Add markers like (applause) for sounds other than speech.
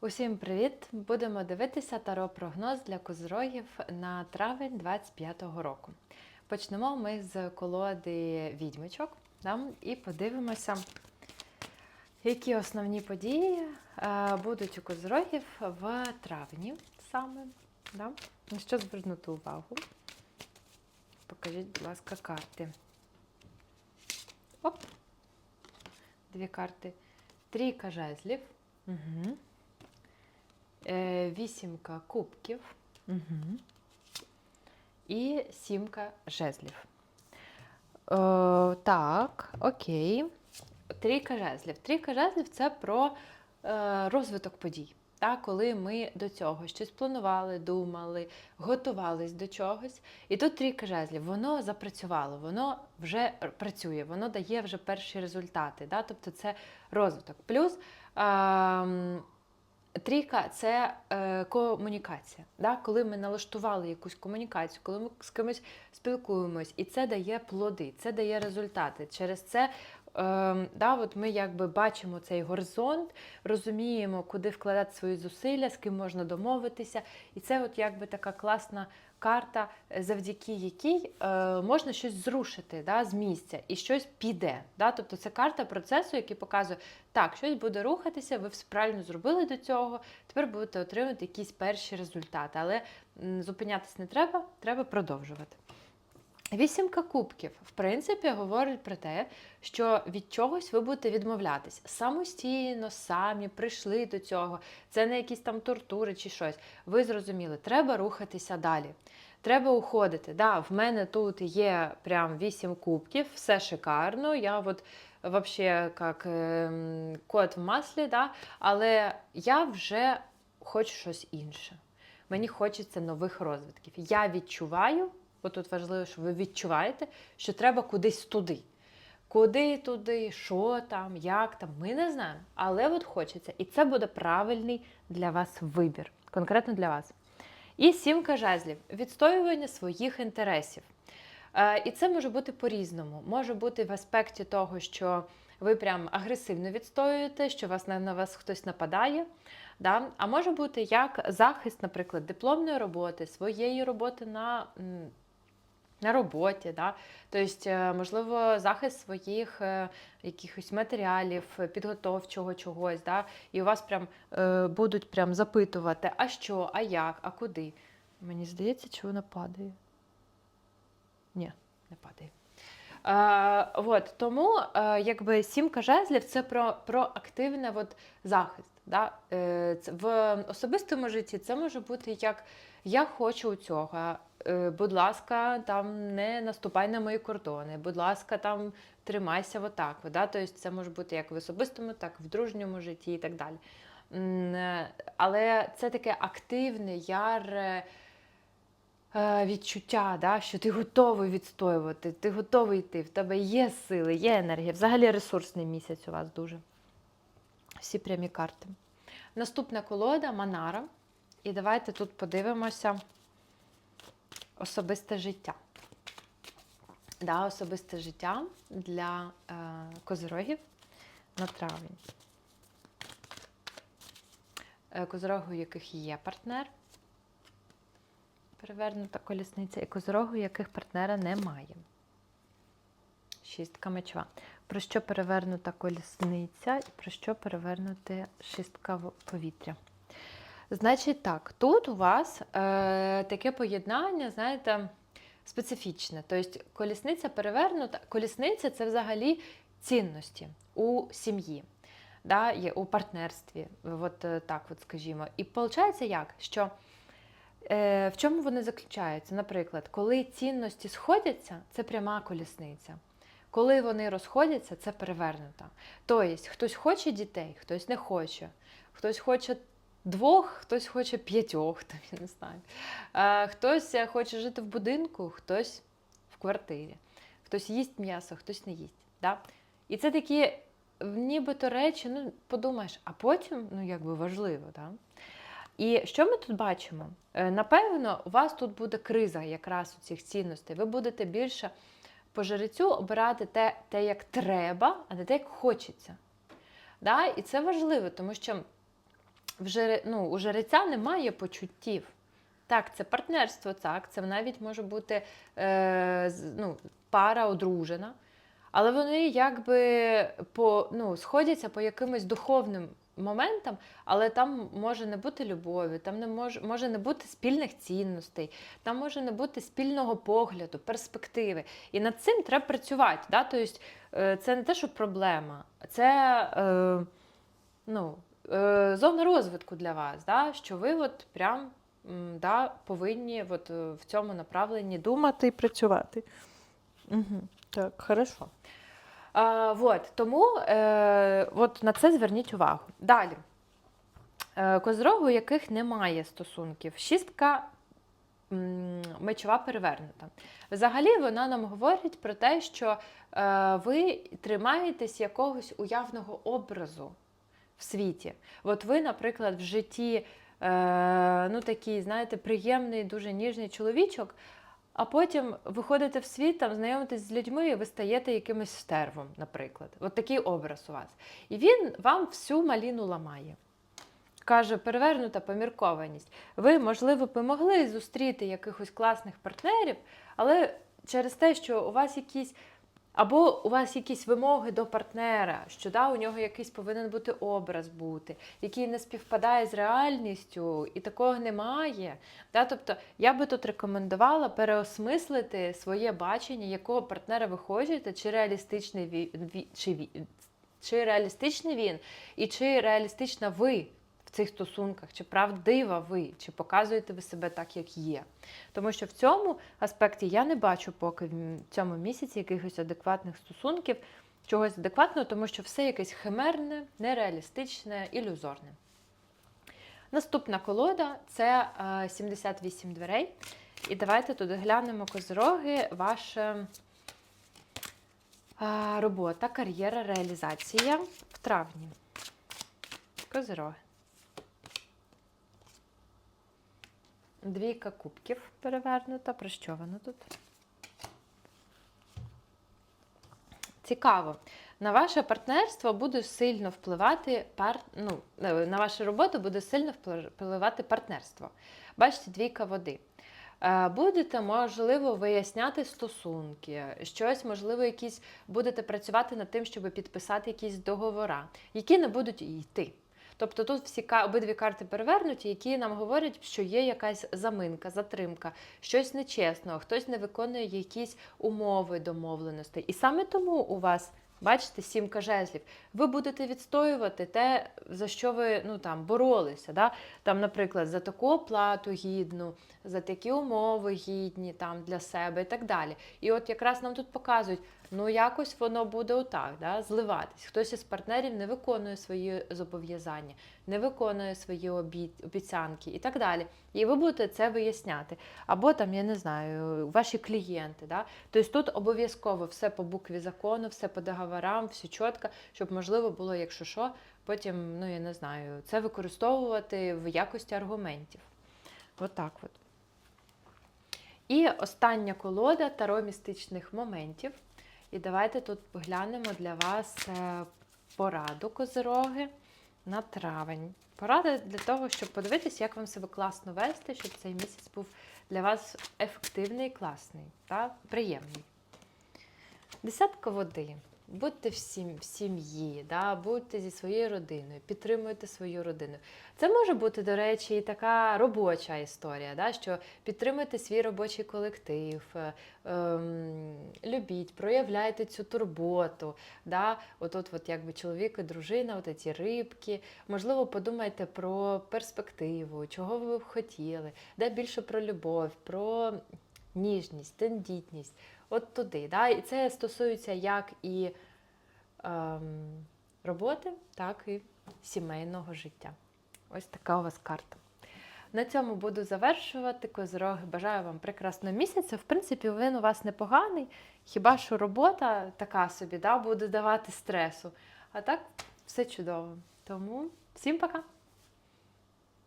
Усім привіт! Будемо дивитися таро прогноз для козорогів на травень 25-го року. Почнемо ми з колоди відьмичок да, і подивимося, які основні події е, будуть у козорогів в травні саме. Да? На що звернути увагу? Покажіть, будь ласка, карти. Оп! Дві карти. Трійка жезлів. Угу. Е, вісімка кубків угу. і сімка жезлів. Е, так, окей. Трійка жезлів. Трійка жезлів це про е, розвиток подій. Так, коли ми до цього щось планували, думали, готувались до чогось. І тут трійка жезлів, воно запрацювало, воно вже працює, воно дає вже перші результати. Да? Тобто це розвиток. Плюс. Е, Трійка це е, комунікація. Да? Коли ми налаштували якусь комунікацію, коли ми з кимось спілкуємось, і це дає плоди, це дає результати. Через це да, от ми якби бачимо цей горизонт, розуміємо, куди вкладати свої зусилля, з ким можна домовитися. І це от якби така класна карта, завдяки якій е, можна щось зрушити да, з місця і щось піде. Да? Тобто це карта процесу, який показує, так, щось буде рухатися, ви все правильно зробили до цього, тепер будете отримати якісь перші результати. Але зупинятись не треба, треба продовжувати. Вісімка кубків, в принципі, говорить про те, що від чогось ви будете відмовлятись самостійно, самі прийшли до цього. Це не якісь там тортури чи щось. Ви зрозуміли, треба рухатися далі. Треба уходити. Да, В мене тут є прям вісім кубків, все шикарно. Я от вообще як ем, кот в маслі, да, але я вже хочу щось інше. Мені хочеться нових розвитків. Я відчуваю. Бо тут важливо, що ви відчуваєте, що треба кудись туди. Куди туди, що там, як там, ми не знаємо. Але от хочеться. І це буде правильний для вас вибір, конкретно для вас. І сімка жезлів відстоювання своїх інтересів. Е, І це може бути по-різному. Може бути в аспекті того, що ви прям агресивно відстоюєте, що вас на вас хтось нападає. Да? А може бути як захист, наприклад, дипломної роботи, своєї роботи на на роботі, да? тобто, можливо, захист своїх е, якихось матеріалів, підготовчого чогось, да? і у вас прям е, будуть прям запитувати, а що, а як, а куди. Мені здається, чи вона падає? Ні, не падає. Е, от, тому е, якби сімка жезлів це про про активний от, захист. Да? Е, в особистому житті це може бути як я хочу цього. Е, будь ласка, там не наступай на мої кордони, будь ласка, там тримайся отак. Да? Тобто це може бути як в особистому, так і в дружньому житті і так далі. Е, але це таке активне, яре е, відчуття, да? що ти готовий відстоювати, ти готовий йти, в тебе є сили, є енергія. Взагалі ресурсний місяць у вас дуже. Всі прямі карти. Наступна колода Манара. І давайте тут подивимося особисте життя. Да, Особисте життя для е, козирогів на травень. Е, Козирогу, у яких є партнер, перевернута колісниця, і козирогу, у яких партнера немає. Шістка мечова. Про що перевернута колісниця і про що перевернути шістка повітря? Значить, так, тут у вас е, таке поєднання, знаєте, специфічне. Тобто колісниця перевернута, колісниця це взагалі цінності у сім'ї, да, є у партнерстві. От е, так, от скажімо. І виходить як? Що е, в чому вони заключаються? Наприклад, коли цінності сходяться, це пряма колісниця. Коли вони розходяться, це перевернута. Тобто, хтось хоче дітей, хтось не хоче, хтось хоче двох, хтось хоче п'ятьох, (laughs) там, я не знаю. Хтось хоче жити в будинку, хтось в квартирі, хтось їсть м'ясо, хтось не їсть. Да? І це такі нібито речі, ну, подумаєш, а потім ну, якби важливо. Да? І що ми тут бачимо? Е, напевно, у вас тут буде криза якраз у цих цінностей. Ви будете більше по жрецю обирати те, те, як треба, а не те, як хочеться. Да? І це важливо, тому що в жри, ну, у жреця немає почуттів. Так, це партнерство, так, це навіть може бути е, ну, пара одружена, але вони якби по, ну, сходяться по якимось духовним моментам, але там може не бути любові, там не може, може не бути спільних цінностей, там може не бути спільного погляду, перспективи. І над цим треба працювати. Да? Тобто, е, це не те, що проблема, це е, ну, е, зона розвитку для вас, да? що ви от прям да, повинні от, е, в цьому направленні думати і працювати. Угу. Так, хорошо. А, вот, тому е, от на це зверніть увагу. Далі. Е, Козрогу, у яких немає стосунків. Шістка мечова перевернута. Взагалі вона нам говорить про те, що е, ви тримаєтесь якогось уявного образу в світі. От ви, наприклад, в житті е, ну, такий, знаєте, приємний, дуже ніжний чоловічок, а потім виходите в світ, там знайомитесь з людьми, і ви стаєте якимось стервом, наприклад. От такий образ у вас. І він вам всю маліну ламає. Каже, перевернута поміркованість. Ви, можливо, б могли зустріти якихось класних партнерів, але через те, що у вас якісь або у вас якісь вимоги до партнера, що да, у нього якийсь повинен бути образ бути, який не співпадає з реальністю, і такого немає. Да? Тобто я би тут рекомендувала переосмислити своє бачення, якого партнера ви хочете, чи реалістичний він, чи, чи реалістичний він, і чи реалістична ви цих стосунках, чи правдива ви, чи показуєте ви себе так, як є. Тому що в цьому аспекті я не бачу поки в цьому місяці якихось адекватних стосунків, чогось адекватного, тому що все якесь химерне, нереалістичне, ілюзорне. Наступна колода це е, 78 дверей. І давайте тут глянемо козороги, ваша е, робота, кар'єра, реалізація в травні. Козороги. Двійка кубків перевернута. Про що воно тут? Цікаво. На ваше партнерство буде сильно впливати пар... ну, е, на вашу роботу буде сильно впливати партнерство. Бачите, двійка води. Е, Будете, можливо, виясняти стосунки, щось, можливо, якісь будете працювати над тим, щоб підписати якісь договори, які не будуть йти. Тобто тут всі обидві карти перевернуті, які нам говорять, що є якась заминка, затримка, щось нечесно, хтось не виконує якісь умови домовленостей. І саме тому у вас, бачите, сімка жезлів, ви будете відстоювати те, за що ви ну, там, боролися. Да? Там, наприклад, за таку оплату гідну, за такі умови гідні там, для себе і так далі. І от якраз нам тут показують, ну якось воно буде отак, да? зливатись. Хтось із партнерів не виконує свої зобов'язання, не виконує свої обіцянки і так далі. І ви будете це виясняти. Або там, я не знаю, ваші клієнти. Да? Тобто тут обов'язково все по букві закону, все по договорам, все чітко, щоб можливо було, якщо що, потім, ну я не знаю, це використовувати в якості аргументів. Отак от. І остання колода таро містичних моментів. І давайте тут поглянемо для вас е, пораду козироги на травень. Порада для того, щоб подивитися, як вам себе класно вести, щоб цей місяць був для вас ефективний, класний та приємний. Десятка води. Будьте в сім'ї, да, будьте зі своєю родиною, підтримуйте свою родину. Це може бути, до речі, і така робоча історія, да, що підтримуйте свій робочий колектив, е, ем, любіть, проявляйте цю турботу. Да, отут, от, якби чоловік і дружина, от ці рибки. Можливо, подумайте про перспективу, чого ви б хотіли, да, більше про любов, про ніжність, тендітність. От туди. Да? І це стосується як і ем, роботи, так і сімейного життя. Ось така у вас карта. На цьому буду завершувати. Козороги. Бажаю вам прекрасного місяця. В принципі, він у вас непоганий. Хіба що робота така собі да, буде давати стресу. А так, все чудово. Тому всім пока!